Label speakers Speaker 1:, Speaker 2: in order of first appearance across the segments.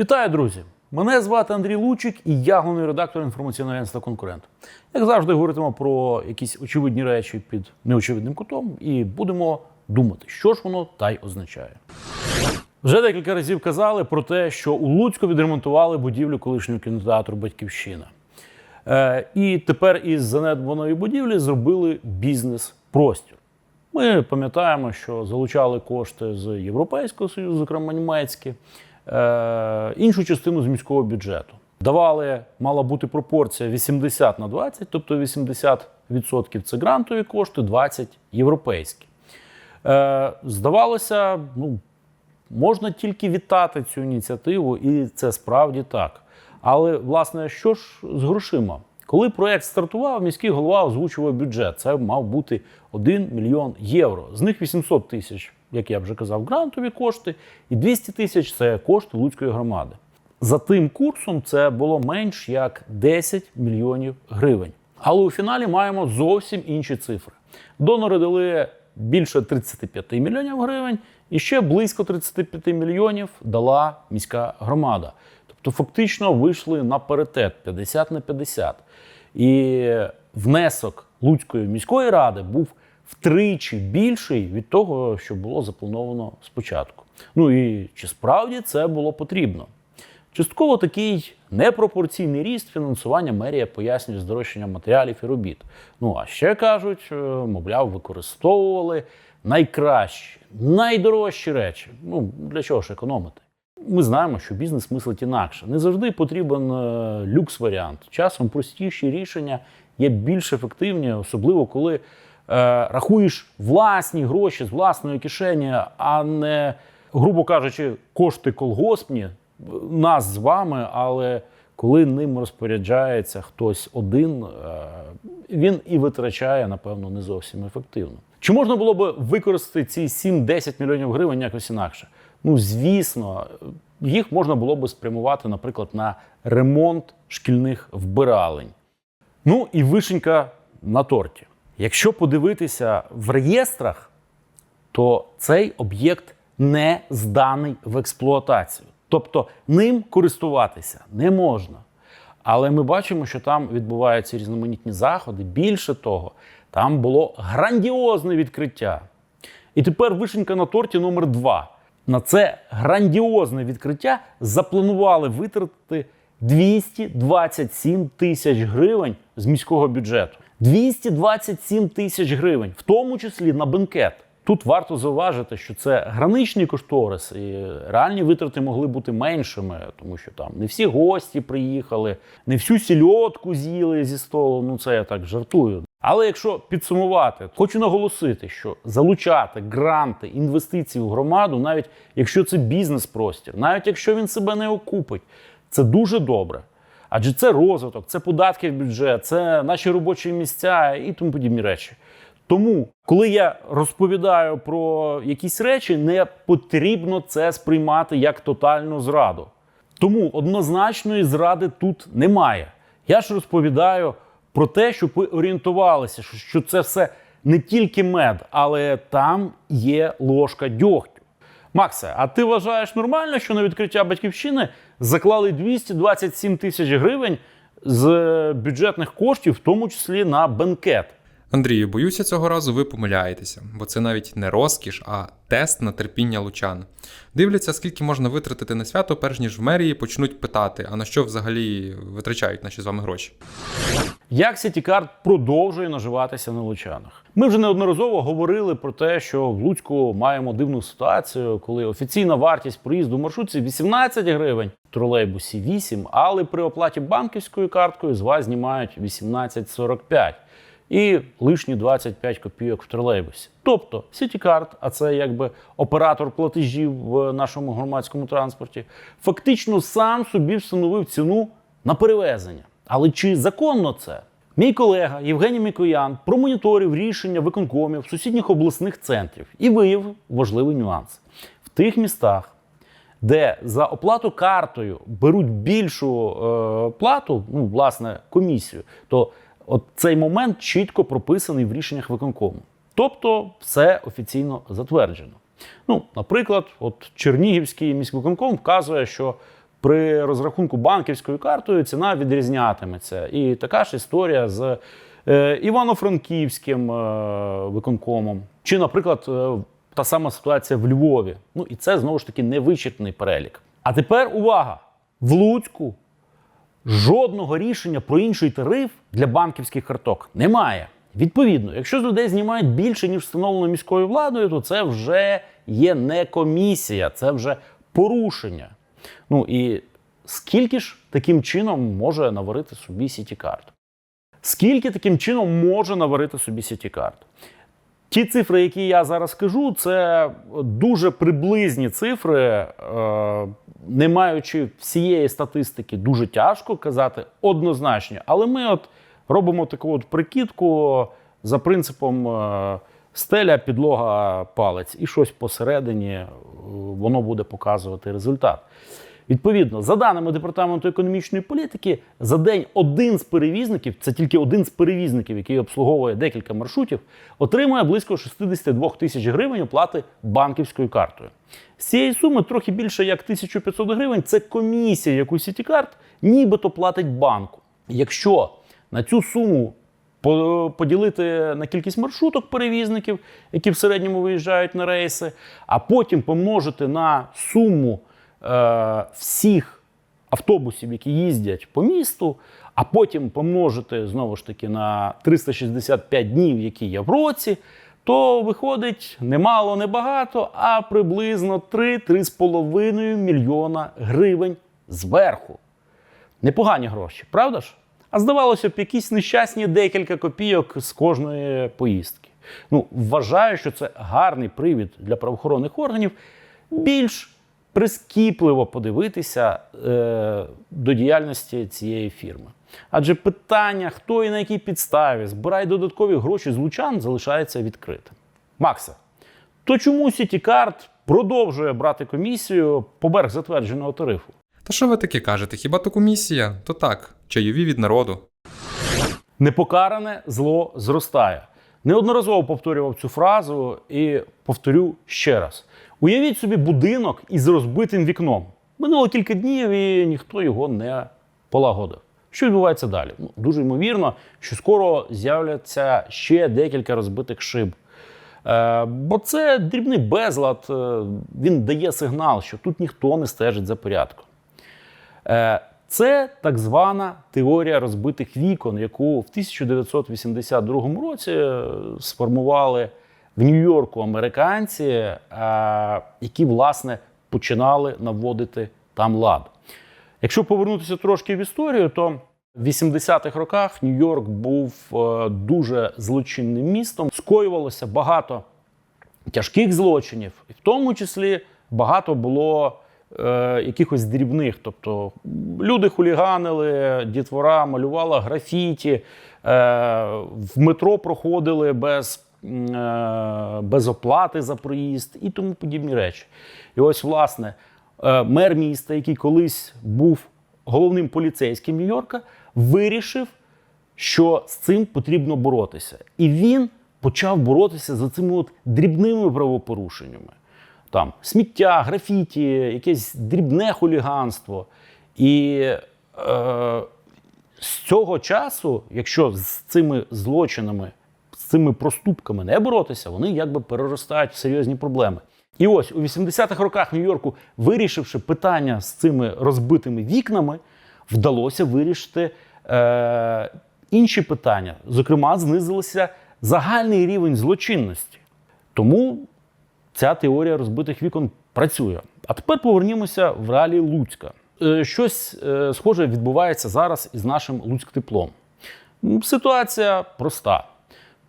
Speaker 1: Вітаю, друзі! Мене звати Андрій Лучик і я головний редактор інформаційного агентства конкурент. Як завжди, говоритимо про якісь очевидні речі під неочевидним кутом, і будемо думати, що ж воно та й означає. Вже декілька разів казали про те, що у Луцьку відремонтували будівлю колишнього кінотеатру Батьківщина. Е, і тепер із занедбаної будівлі зробили бізнес-простір. Ми пам'ятаємо, що залучали кошти з Європейського Союзу, зокрема німецькі, іншу частину з міського бюджету. Давали, мала бути пропорція 80 на 20, тобто 80% це грантові кошти, 20 європейські. Е, здавалося, ну, можна тільки вітати цю ініціативу, і це справді так. Але, власне, що ж з грошима? Коли проект стартував, міський голова озвучував бюджет. Це мав бути 1 мільйон євро. З них 800 тисяч, як я вже казав, грантові кошти, і 200 тисяч це кошти Луцької громади. За тим курсом це було менш як 10 мільйонів гривень. Але у фіналі маємо зовсім інші цифри. Донори дали більше 35 мільйонів гривень, і ще близько 35 мільйонів дала міська громада. Тобто, фактично вийшли на паритет 50 на 50. І внесок Луцької міської ради був втричі більший від того, що було заплановано спочатку. Ну і чи справді це було потрібно? Частково такий непропорційний ріст фінансування мерія пояснює здорожчанням матеріалів і робіт. Ну а ще кажуть, е, мовляв, використовували найкращі, найдорожчі речі. Ну для чого ж економити? Ми знаємо, що бізнес мислить інакше. Не завжди потрібен е, люкс-варіант. Часом простіші рішення є більш ефективні, особливо коли рахуєш власні гроші з власної кишені, а не, грубо кажучи, кошти колгоспні е, нас з вами, але коли ним розпоряджається хтось один, е, він і витрачає, напевно, не зовсім ефективно. Чи можна було б використати ці 7-10 мільйонів гривень якось інакше? Ну, звісно, їх можна було б спрямувати, наприклад, на ремонт шкільних вбиралень. Ну і вишенька на торті. Якщо подивитися в реєстрах, то цей об'єкт не зданий в експлуатацію. Тобто ним користуватися не можна. Але ми бачимо, що там відбуваються різноманітні заходи. Більше того, там було грандіозне відкриття. І тепер вишенька на торті номер 2 На це грандіозне відкриття запланували витратити 227 тисяч гривень з міського бюджету. 227 тисяч гривень, в тому числі на бенкет. Тут варто зауважити, що це граничний кошторис, і реальні витрати могли бути меншими, тому що там не всі гості приїхали, не всю сільотку з'їли зі столу. Ну це я так жартую. Але якщо підсумувати, хочу наголосити, що залучати гранти, інвестиції в громаду, навіть якщо це бізнес-простір, навіть якщо він себе не окупить, це дуже добре. Адже це розвиток, це податки в бюджет, це наші робочі місця і тому подібні речі. Тому, коли я розповідаю про якісь речі, не потрібно це сприймати як тотальну зраду. Тому однозначної зради тут немає. Я ж розповідаю про те, щоб ви орієнтувалися, що- це все не тільки мед, але там є ложка дьогтю. Максе, а ти вважаєш нормально, що на відкриття батьківщини заклали 227 тисяч гривень з бюджетних коштів, в тому числі на бенкет?
Speaker 2: Андрію, боюся, цього разу ви помиляєтеся, бо це навіть не розкіш, а тест на терпіння лучан. Дивляться, скільки можна витратити на свято, перш ніж в мерії почнуть питати, а на що взагалі витрачають наші з вами гроші.
Speaker 1: Як Сітікарт продовжує наживатися на лучанах? Ми вже неодноразово говорили про те, що в Луцьку маємо дивну ситуацію, коли офіційна вартість проїзду в маршрутці 18 гривень, в тролейбусі 8, але при оплаті банківською карткою з вас знімають 18,45 і лишні 25 копійок в тролейбусі. Тобто Сітікарт, а це якби оператор платежів в нашому громадському транспорті, фактично сам собі встановив ціну на перевезення. Але чи законно це? Мій колега Євгеній Мікоян промоніторив рішення виконкомів сусідніх обласних центрів і виявив важливий нюанс в тих містах, де за оплату картою беруть більшу е, плату, ну власне комісію, то от цей момент чітко прописаний в рішеннях виконкому. Тобто все офіційно затверджено. Ну, наприклад, от Чернігівський міськвиконком вказує, що при розрахунку банківською картою ціна відрізнятиметься. І така ж історія з е, Івано-Франківським е, виконкомом. Чи, наприклад, е, та сама ситуація в Львові. Ну і це знову ж таки невичерпний перелік. А тепер увага! В Луцьку жодного рішення про інший тариф для банківських карток немає. Відповідно, якщо з людей знімають більше, ніж встановлено міською владою, то це вже є не комісія, це вже порушення. Ну і скільки ж таким чином може наварити собі Сітікарт? Скільки таким чином може наварити собі Сітікарт? Ті цифри, які я зараз кажу, це дуже приблизні цифри, е, не маючи всієї статистики, дуже тяжко казати однозначно. Але ми от робимо таку от прикидку за принципом е, стеля, підлога, палець, і щось посередині е, воно буде показувати результат. Відповідно, за даними департаменту економічної політики, за день один з перевізників, це тільки один з перевізників, який обслуговує декілька маршрутів, отримує близько 62 тисяч гривень оплати банківською картою. З цієї суми трохи більше як 1500 гривень це комісія, яку Сітікарт нібито платить банку. Якщо на цю суму поділити на кількість маршруток перевізників, які в середньому виїжджають на рейси, а потім помножити на суму е, всіх автобусів, які їздять по місту, а потім помножити знову ж таки на 365 днів, які є в році, то виходить немало, не багато, а приблизно 3-3,5 мільйона гривень зверху. Непогані гроші, правда ж? А здавалося б, якісь нещасні декілька копійок з кожної поїздки. Ну, вважаю, що це гарний привід для правоохоронних органів більш прискіпливо подивитися е, до діяльності цієї фірми. Адже питання, хто і на якій підставі збирає додаткові гроші з лучан, залишається відкритим. Макса, то чому Сітікарт продовжує брати комісію поверх затвердженого тарифу?
Speaker 2: Та що ви таке кажете? Хіба то комісія? То так, чайові від народу.
Speaker 1: Непокаране зло зростає. Неодноразово повторював цю фразу і повторю ще раз: уявіть собі будинок із розбитим вікном. Минуло кілька днів і ніхто його не полагодив. Що відбувається далі? Ну, дуже ймовірно, що скоро з'являться ще декілька розбитих шиб. Е, бо це дрібний безлад, е, він дає сигнал, що тут ніхто не стежить за порядком. Е, Це так звана теорія розбитих вікон, яку в 1982 році е, сформували в Нью-Йорку американці, е, які власне починали наводити там лад. Якщо повернутися трошки в історію, то в 80-х роках Нью-Йорк був е, дуже злочинним містом. Скоювалося багато тяжких злочинів, і в тому числі багато було е, якихось дрібних. Тобто люди хуліганили, дітвора малювала графіті, е, в метро проходили без, без оплати за проїзд і тому подібні речі. І ось, власне, е, мер міста, який колись був головним поліцейським Нью-Йорка, вирішив що з цим потрібно боротися. І він почав боротися за цими от дрібними правопорушеннями. Там сміття, графіті, якесь дрібне хуліганство. І е, з цього часу, якщо з цими злочинами, цими проступками не боротися, вони якби переростають в серйозні проблеми. І ось у 80-х роках Нью-Йорку, вирішивши питання з цими розбитими вікнами, вдалося вирішити е, інші питання. Зокрема, знизилося загальний рівень злочинності. Тому ця теорія розбитих вікон працює. А тепер повернімося в реалії Луцька. Е, Щось е, схоже відбувається зараз із нашим Луцьктеплом. М, Ситуація проста.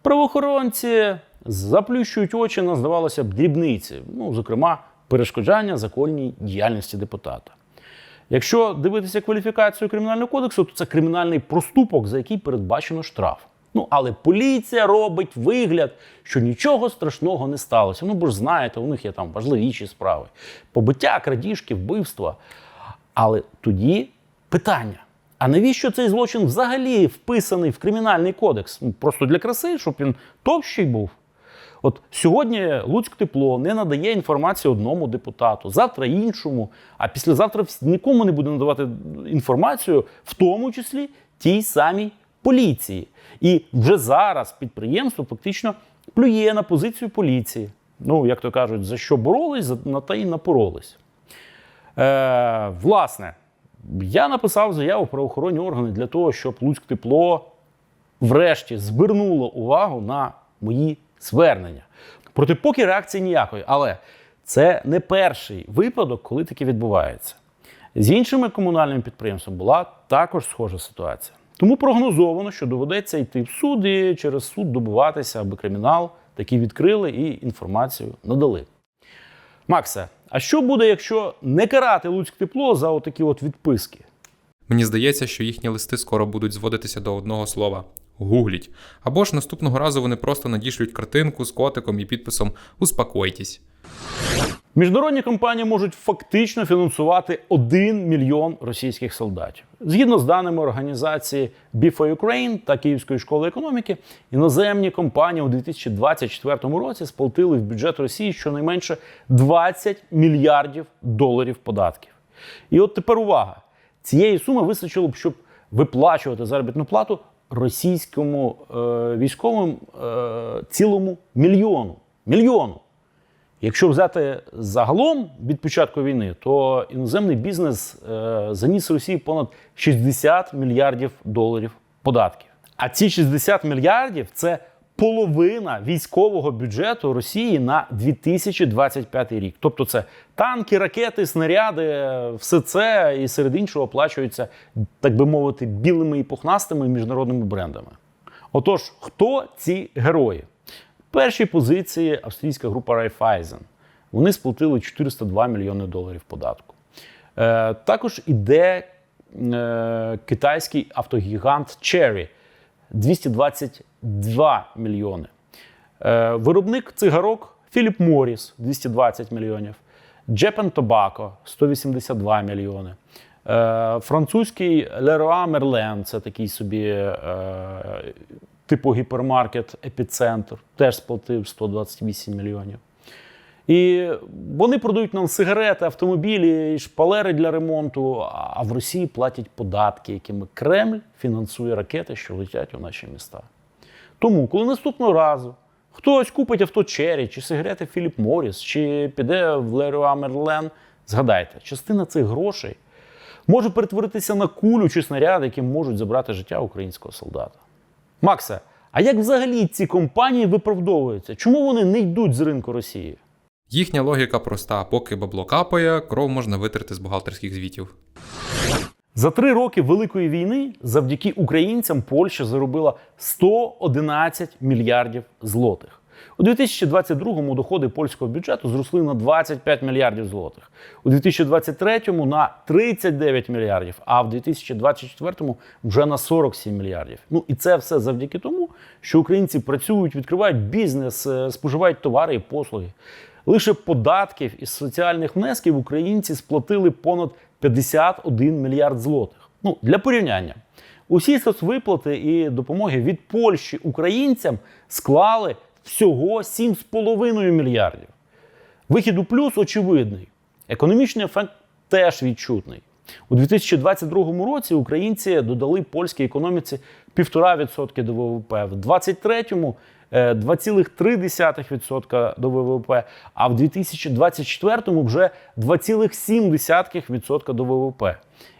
Speaker 1: Правоохоронці заплющують очі на, здавалося б, дрібниці, ну, зокрема, перешкоджання законній діяльності депутата. Якщо дивитися кваліфікацію кримінального кодексу, то це кримінальний проступок, за який передбачено штраф. Ну, але поліція робить вигляд, що нічого страшного не сталося. Ну, бо ж знаєте, у них є там важливіші справи: побиття, крадіжки, вбивства. Але тоді питання: а навіщо цей злочин взагалі вписаний в кримінальний кодекс? Ну, просто для краси, щоб він товщий був. От сьогодні Луцьк тепло не надає інформацію одному депутату, завтра іншому, а післязавтра нікому не буде надавати інформацію, в тому числі тій самій поліції. І вже зараз підприємство фактично плює на позицію поліції. Ну, як то кажуть, за що боролись, на те і напоролись. Е, власне, я написав заяву про охоронні органи для того, щоб Луцьк тепло врешті звернуло увагу на мої звернення. Проте поки реакції ніякої. Але це не перший випадок, коли таке відбувається. З іншими комунальними підприємствами була також схожа ситуація. Тому прогнозовано, що доведеться йти в суд і через суд добиватися, аби кримінал таки відкрили і інформацію надали. Максе, а що буде, якщо не карати Луцьк тепло за отакі от відписки?
Speaker 2: Мені здається, що їхні листи скоро будуть зводитися до одного слова гугліть. Або ж наступного разу вони просто надішлють картинку з котиком і підписом Успокойтесь.
Speaker 1: Міжнародні компанії можуть фактично фінансувати 1 мільйон російських солдатів. Згідно з даними організації BFA Ukraine та Київської школи економіки, іноземні компанії у 2024 році сплатили в бюджет Росії щонайменше 20 мільярдів доларів податків. І от тепер увага: цієї суми вистачило б, щоб виплачувати заробітну плату російському е, військовим е, цілому мільйону. Мільйону. Якщо взяти загалом від початку війни, то іноземний бізнес е, заніс Росії понад 60 мільярдів доларів податків. А ці 60 мільярдів це половина військового бюджету Росії на 2025 рік. Тобто, це танки, ракети, снаряди, все це і серед іншого оплачується, так би мовити, білими і пухнастими міжнародними брендами. Отож, хто ці герої? Першій позиції австрійська група Raiffeisen. Вони сплатили 402 мільйони доларів податку. Е, також іде е, китайський автогігант Cherry 222 мільйони. Е, виробник цигарок Philip Morris 220 мільйонів. Japan Tobacco 182 мільйони. Е, французький Leroy Merlin, це такий собі е, типу гіпермаркет Епіцентр, теж сплатив 128 мільйонів. І вони продають нам сигарети, автомобілі, і шпалери для ремонту. А в Росії платять податки, якими Кремль фінансує ракети, що летять у наші міста. Тому, коли наступного разу хтось купить авто Черрі, чи сигарети Філіп Моріс, чи піде в Леруа Мерлен, згадайте, частина цих грошей може перетворитися на кулю чи снаряд, які можуть забрати життя українського солдата. Максе, а як взагалі ці компанії виправдовуються? Чому вони не йдуть з ринку Росії?
Speaker 2: Їхня логіка проста: поки бабло капає, кров можна витерти з бухгалтерських звітів.
Speaker 1: За три роки Великої війни завдяки українцям Польща заробила 111 мільярдів злотих. У 2022-му доходи польського бюджету зросли на 25 мільярдів злотих, у 2023-му на 39 мільярдів, а в 2024-му вже на 47 мільярдів. Ну і це все завдяки тому, що українці працюють, відкривають бізнес, е, споживають товари і послуги. Лише податків із соціальних внесків українці сплатили понад 51 мільярд злотих. Ну, для порівняння, усі соцвиплати і допомоги від Польщі українцям склали всього 7,5 мільярдів. Вихід у плюс очевидний. Економічний ефект теж відчутний. У 2022 році українці додали польській економіці 1,5% до ВВП, в 2023 е, 2,3% до ВВП, а в 2024-му вже 2,7% до ВВП.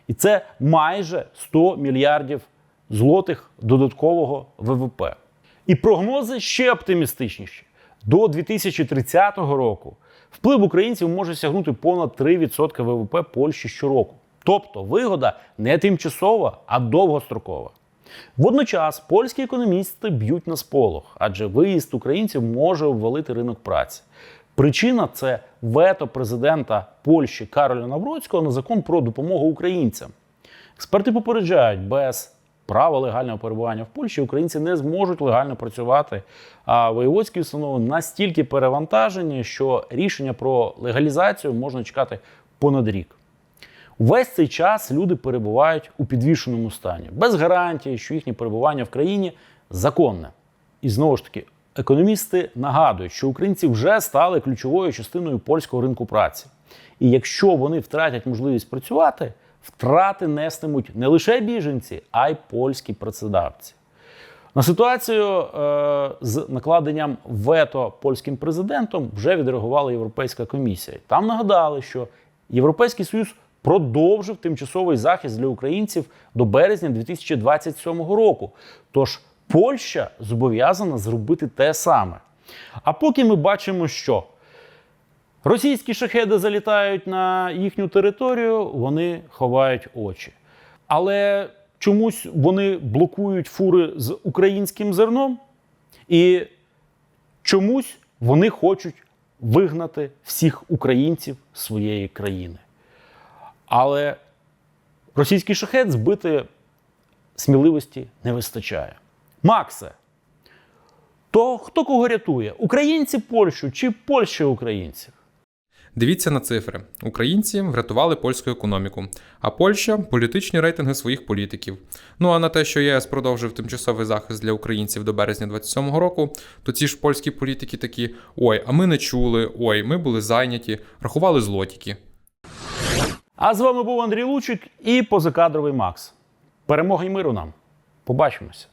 Speaker 1: І це майже 100 мільярдів злотих додаткового ВВП. І прогнози ще оптимістичніші. До 2030 року вплив українців може сягнути понад 3% ВВП Польщі щороку. Тобто вигода не тимчасова, а довгострокова. Водночас польські економісти б'ють на сполох, адже виїзд українців може обвалити ринок праці. Причина це вето президента Польщі Кароля Навроцького на закон про допомогу українцям. Експерти попереджають, без права легального перебування в Польщі українці не зможуть легально працювати. А воєводські установи настільки перевантажені, що рішення про легалізацію можна чекати понад рік. Весь цей час люди перебувають у підвішеному стані, без гарантії, що їхнє перебування в країні законне. І знову ж таки, Економісти нагадують, що українці вже стали ключовою частиною польського ринку праці. І якщо вони втратять можливість працювати, втрати нестимуть не лише біженці, а й польські працедавці. На ситуацію е, з накладенням вето польським президентом вже відреагувала Європейська комісія. Там нагадали, що Європейський Союз продовжив тимчасовий захист для українців до березня 2027 року. Тож Польща зобов'язана зробити те саме. А поки ми бачимо, що російські шахеди залітають на їхню територію, вони ховають очі. Але чомусь вони блокують фури з українським зерном, і чомусь вони хочуть вигнати всіх українців своєї країни. Але російський шахет збити сміливості не вистачає. Максе, то хто кого рятує? Українці Польщу чи Польща українців?
Speaker 2: Дивіться на цифри: українці врятували польську економіку, а Польща політичні рейтинги своїх політиків. Ну а на те, що ЄС продовжив тимчасовий захист для українців до березня 27-го року, то ці ж польські політики такі: ой, а ми не чули, ой, ми були зайняті, рахували злотіки.
Speaker 1: А з вами був Андрій Лучик і позакадровий Макс. Перемоги й миру нам. Побачимося.